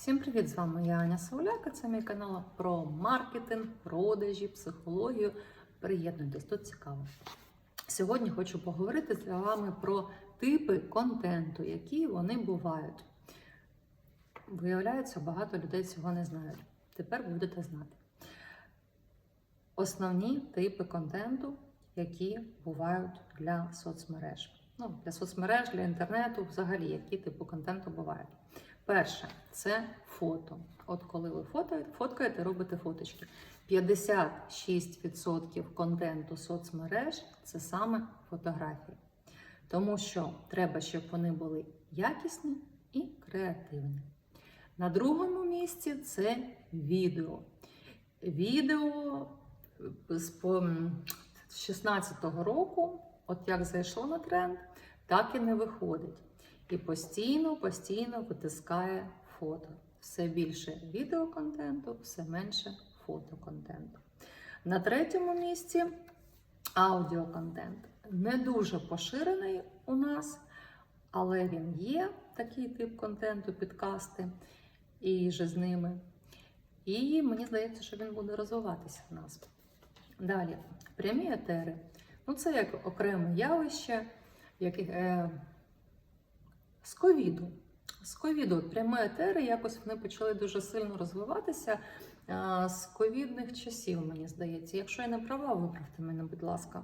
Всім привіт! З вами я Аня Сауляка. Це мій канал про маркетинг, продажі, психологію. Приєднуйтесь, тут цікаво. Сьогодні хочу поговорити з вами про типи контенту, які вони бувають. Виявляється, багато людей цього не знають. Тепер будете знати. Основні типи контенту, які бувають для соцмереж. Ну, для соцмереж, для інтернету, взагалі, які типи контенту бувають. Перше це фото. От коли ви фотоєте, фоткаєте, робите фоточки. 56% контенту соцмереж це саме фотографії. Тому що треба, щоб вони були якісні і креативні. На другому місці це відео. Відео з 16-го року, от як зайшло на тренд, так і не виходить. І постійно, постійно витискає фото. Все більше відеоконтенту, все менше фотоконтенту. На третьому місці аудіоконтент. Не дуже поширений у нас, але він є такий тип контенту, підкасти і же з ними. І мені здається, що він буде розвиватися в нас. Далі, прямі етери. Ну, це як окреме явище, як, е, з ковіду. З ковіду прямі етери якось вони почали дуже сильно розвиватися з ковідних часів, мені здається. Якщо я не права, виправте мене, будь ласка.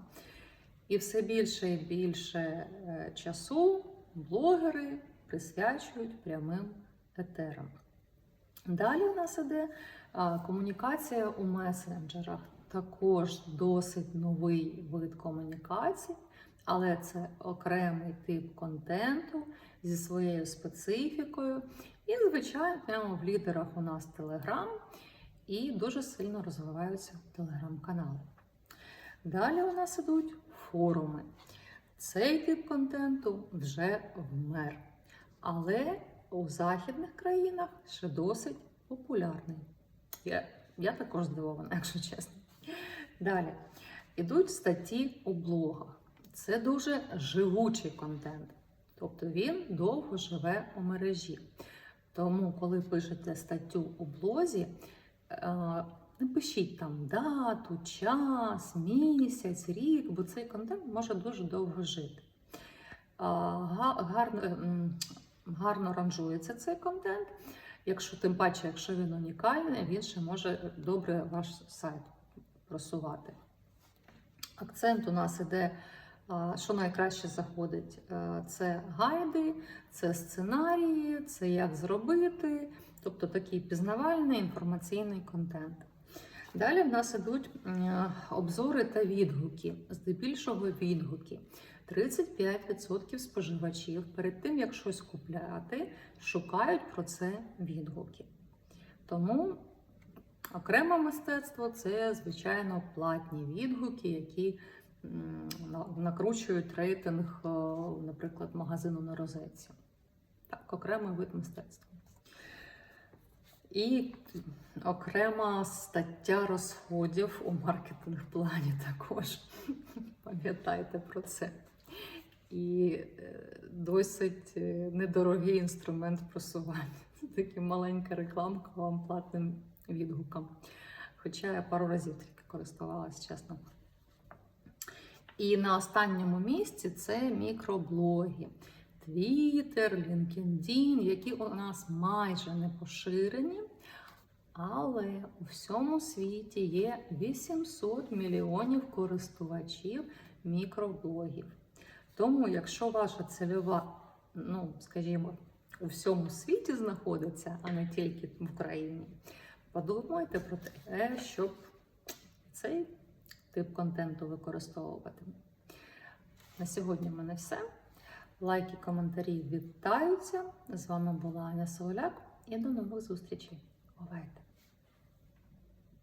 І все більше і більше е, часу блогери присвячують прямим етерам. Далі у нас іде комунікація у месенджерах. Також досить новий вид комунікації, але це окремий тип контенту зі своєю специфікою. І, звичайно, прямо в лідерах у нас Телеграм і дуже сильно розвиваються телеграм-канали. Далі у нас ідуть форуми. Цей тип контенту вже вмер. Але у західних країнах ще досить популярний. Я, я також здивована, якщо чесно. Далі ідуть статті у блогах. Це дуже живучий контент. Тобто він довго живе у мережі. Тому, коли пишете статтю у блозі, не пишіть там дату, час, місяць, рік, бо цей контент може дуже довго жити. Гарно, гарно ранжується цей контент. Якщо тим паче, якщо він унікальний, він ще може добре ваш сайт просувати. Акцент у нас іде, що найкраще заходить, це гайди, це сценарії, це як зробити, тобто такий пізнавальний інформаційний контент. Далі в нас ідуть обзори та відгуки, здебільшого відгуки. 35% споживачів перед тим, як щось купляти, шукають про це відгуки. Тому окреме мистецтво це, звичайно, платні відгуки, які накручують рейтинг, наприклад, магазину на розетці. Так, окремий вид мистецтва. І окрема стаття розходів у маркетинг плані також. Пам'ятайте про це. І досить недорогий інструмент просування. Це маленька рекламка вам платним відгукам. Хоча я пару разів тільки користувалася, чесно. І на останньому місці це мікроблоги. Twitter, LinkedIn, які у нас майже не поширені, але у всьому світі є 800 мільйонів користувачів мікроблогів. Тому, якщо ваша цільова, ну, скажімо, у всьому світі знаходиться, а не тільки в Україні, подумайте про те, щоб цей тип контенту використовувати. На сьогодні в мене все. Лайки, коментарі вітаються. З вами була Аня Соуляк і до нових зустрічей. Бувайте!